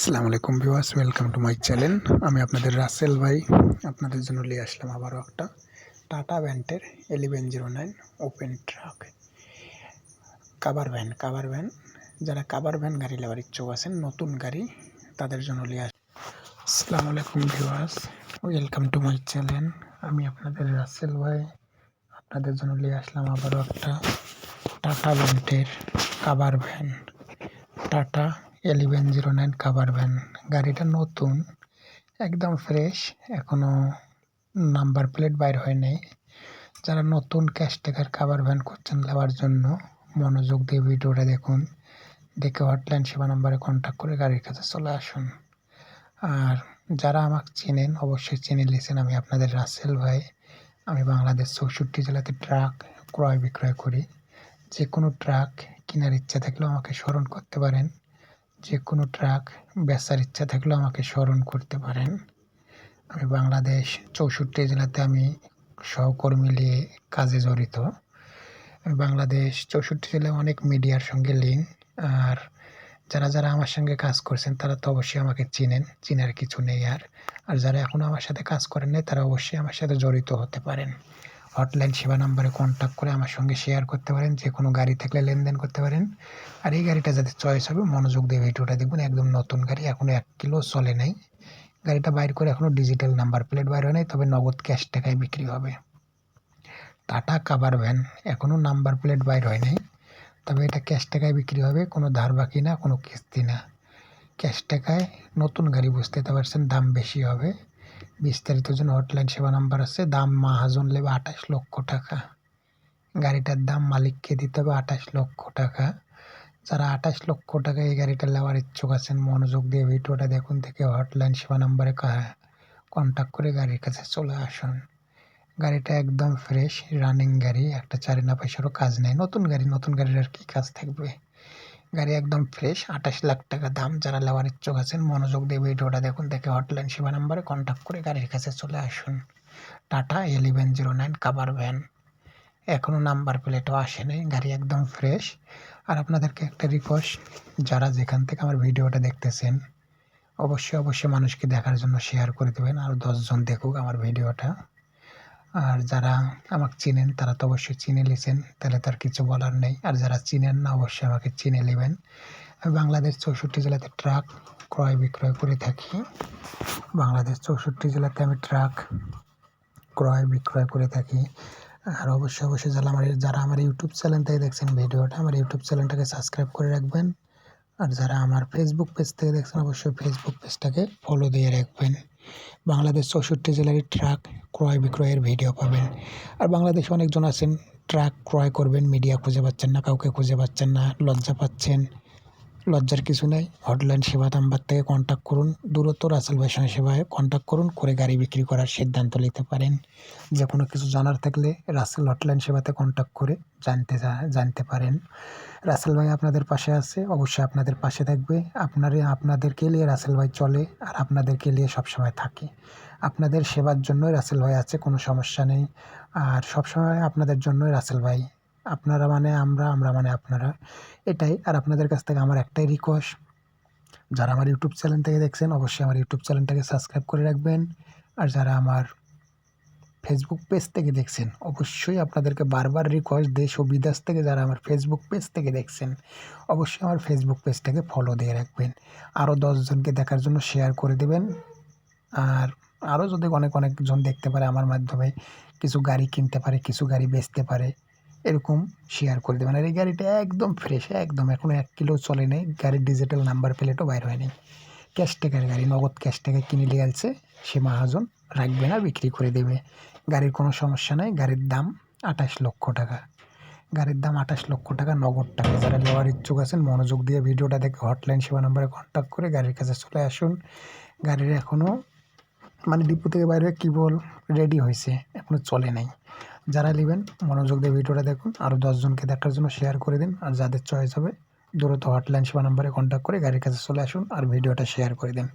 আসসালামু আলাইকুম viewers, welcome to my channel. আমি আপনাদের রাসেল ভাই, আপনাদের জন্য নিয়ে আসলাম আবারও একটা টাটা ব্যান্ডের eleven zero nine open truck. Cover van cover van. যারা কাভার ভ্যান গাড়ি নেওয়ার ইচ্ছুক আছেন, নতুন গাড়ি তাদের জন্য নিয়ে আস আসসালামু আলাইকুম viewers, welcome to my channel. আমি আপনাদের রাসেল ভাই, আপনাদের জন্য নিয়ে আসলাম আবারও একটা টাটা ব্যান্ডের cover van. Tata eleven zero nine cover van. গাড়িটা নতুন, একদম ফ্রেশ এখনও নাম্বার প্লেট বাইর হয় নাই। যারা নতুন ক্যাশ টাকার কাভার ভ্যান করছেন নেওয়ার জন্য, মনোযোগ দিয়ে ভিডিওটা দেখুন। দেখে হটলাইন সেবা নাম্বারে কন্ট্যাক্ট করে গাড়ির কাছে চলে আসুন। আর যারা আমাকে চেনেন, অবশ্যই চেনে নিয়েছেন আমি আপনাদের রাসেল ভাই। আমি বাংলাদেশ চৌষট্টি জেলাতে ট্রাক ক্রয় বিক্রয় করি। যে কোনো ট্রাক কেনার ইচ্ছা থাকলেও আমাকে স্মরণ করতে পারেন। যে কোনো ট্রাক বেচার ইচ্ছা থাকলেও আমাকে স্মরণ করতে পারেন। আমি বাংলাদেশ চৌষট্টি জেলাতে আমি সহকর্মী নিয়ে কাজে জড়িত। আমি বাংলাদেশ চৌষট্টি জেলায় অনেক মিডিয়ার সঙ্গে লিঙ্ক আর যারা যারা আমার সঙ্গে কাজ করছেন, তারা তো অবশ্যই আমাকে চিনেন। চিনার কিছু নেই আর। আর যারা এখনও আমার সাথে কাজ করেন নাই, তারা অবশ্যই আমার সাথে জড়িত হতে পারেন। হটলাইন সেবা নাম্বারে কন্ট্যাক্ট করে আমার সঙ্গে শেয়ার করতে পারেন যে কোনো গাড়ি থাকলে লেনদেন করতে পারেন। আর এই গাড়িটা যাতে চয়েস হবে মনোযোগ দিয়ে ভিডিওটা দেখবেন, একদম নতুন গাড়ি এখনও এক কিলো চলে নাই। গাড়িটা বাইর করে এখনও ডিজিটাল নাম্বার প্লেট বাইর হয় নাই, তবে নগদ ক্যাশ টাকায় বিক্রি হবে। টাটা কাবার ভ্যান এখনও নাম্বার প্লেট বাইর হয় নাই, তবে এটা ক্যাশ টাকায় বিক্রি হবে, কোনো ধার বাকি না, কোনো কিস্তি না। ক্যাশ টাকায় নতুন গাড়ি বুঝতে পারছেন, দাম বেশি হবে। বিস্তারিত জন্য হটলাইন সেবা নাম্বার আছে, দাম মাহাজন নেবে আঠাশ লক্ষ টাকা। গাড়িটার দাম মালিককে দিতে হবে আঠাশ লক্ষ টাকা। যারা আঠাশ লক্ষ টাকা এই গাড়িটা নেওয়ার ইচ্ছুক আছেন, মনোযোগ দিয়ে ভিডিওটা দেখুন থেকে হটলাইন সেবা নাম্বারে কন্ট্যাক্ট করে গাড়ির কাছে চলে আসুন। গাড়িটা একদম ফ্রেশ রানিং গাড়ি, একটা চারি না পয়সারও কাজ নেই। নতুন গাড়ি, নতুন গাড়ির আর কী কাজ থাকবে? গাড়ি একদম ফ্রেশ আঠাশ লাখ টাকা দাম। যারা নেওয়ার ইচ্ছুক আছেন, মনোযোগ দিয়ে ভিডিওটা দেখুন। দেখে হটলাইন সেবা নাম্বারে কন্ট্যাক্ট করে গাড়ির কাছে চলে আসুন। Tata eleven zero nine cover van এখনও নাম্বার প্লেটও আসে নাই গাড়ি একদম ফ্রেশ আর আপনাদেরকে একটা রিকোয়েস্ট যারা যেখান থেকে আমার ভিডিওটা দেখতেছেন, অবশ্যই অবশ্যই মানুষকে দেখার জন্য শেয়ার করে দেবেন। আর দশজন দেখুক আমার ভিডিওটা। আর যারা আমাকে চিনেন, তারা তো অবশ্যই চিনে নিয়েছেন তাহলে তার কিছু বলার নেই। আর যারা চিনেন না, অবশ্যই আমাকে চিনে নেবেন। আমি বাংলাদেশ চৌষট্টি জেলাতে ট্রাক ক্রয় বিক্রয় করে থাকি। বাংলাদেশ চৌষট্টি জেলাতে আমি ট্রাক ক্রয় বিক্রয় করে থাকি। আর অবশ্যই অবশ্যই যারা আমার যারা আমার ইউটিউব চ্যানেল থেকে দেখছেন, ভিডিওটা আমার ইউটিউব চ্যানেলটাকে সাবস্ক্রাইব করে রাখবেন। আর যারা আমার ফেসবুক পেজ থেকে দেখছেন, অবশ্যই ফেসবুক পেজটাকে ফলো দিয়ে রাখবেন। বাংলাদেশ চৌষট্টি জেলার ট্রাক ক্রয় বিক্রয়ের ভিডিও পাবেন। আর বাংলাদেশে অনেকজন আছেন, ট্রাক ক্রয় করবেন, মিডিয়া খুঁজে পাচ্ছেন না, কাউকে খুঁজে পাচ্ছেন না, লজ্জা পাচ্ছেন। লজ্জার কিছু নেই, হটলাইন সেবা নাম্বার থেকে কন্ট্যাক্ট করুন। দূরত্ব রাসেল ভাইসান সেবায় কন্ট্যাক্ট করুন, করে গাড়ি বিক্রি করার সিদ্ধান্ত নিতে পারেন। যে কোনো কিছু জানার থাকলে রাসেল হটলাইন সেবাতে কন্ট্যাক্ট করে জানতে জানতে পারেন। রাসেল ভাই আপনাদের পাশে আছে, অবশ্যই আপনাদের পাশে থাকবে। আপনার, আপনাদেরকে নিয়ে রাসেল ভাই চলে আর আপনাদেরকে নিয়ে সবসময় থাকে। আপনাদের সেবার জন্যই রাসেল ভাই আছে, কোনো সমস্যা নেই। আর সবসময় আপনাদের জন্যই রাসেল ভাই। আপনারা মানে আমরা আমরা মানে আপনারা। এটাই। আর আপনাদের কাছ থেকে আমার একটাই রিকোয়েস্ট যারা আমার ইউটিউব চ্যানেল থেকে দেখছেন, অবশ্যই আমার ইউটিউব চ্যানেলটাকে সাবস্ক্রাইব করে রাখবেন। আর যারা আমার ফেসবুক পেজ থেকে দেখছেন। অবশ্যই আপনাদেরকে বারবার রিকোয়েস্ট দেশ ও বিদেশ থেকে যারা আমার ফেসবুক পেজ থেকে দেখছেন, অবশ্যই আমার ফেসবুক পেজটাকে ফলো দিয়ে রাখবেন। আরও দশজনকে দেখার জন্য শেয়ার করে দেবেন। আর আরও যদি অনেক অনেকজন দেখতে পারে আমার মাধ্যমে, কিছু গাড়ি কিনতে পারে, কিছু গাড়ি বেচতে পারে, এরকম শেয়ার করে দেবেন। আর এই গাড়িটা একদম ফ্রেশ একদম এখনও এক কিলো চলে নেই, গাড়ির ডিজিটাল নাম্বার প্লেটও বাইর হয়নি। ক্যাশ টাকার গাড়ি, নগদ ক্যাশ টাকা কিনে নিয়ে আসছে সে মাহাজন। রাখবে না, বিক্রি করে দেবে। গাড়ির কোনো সমস্যা নাই, গাড়ির দাম আঠাশ লক্ষ টাকা। গাড়ির দাম আঠাশ লক্ষ টাকা, নগদ টাকা। যারা নেওয়ার ইচ্ছুক আছেন, মনোযোগ দিয়ে ভিডিওটা দেখে হটলাইন সেবা নাম্বারে কন্ট্যাক্ট করে গাড়ির কাছে চলে আসুন। গাড়ির এখনও মানে ডিপো থেকে বাইরে কেবল রেডি হয়েছে এখনও চলে নাই। যারা নেবেন, মনোযোগ দিয়ে ভিডিওটা দেখুন আরও দশজনকে দেখার জন্য শেয়ার করে দিন। আর যাদের চয়েস হবে, দ্রুত হটলাইন সেবা নাম্বারে কন্ট্যাক্ট করে গাড়ির কাছে চলে আসুন, আর ভিডিওটা শেয়ার করে দিন।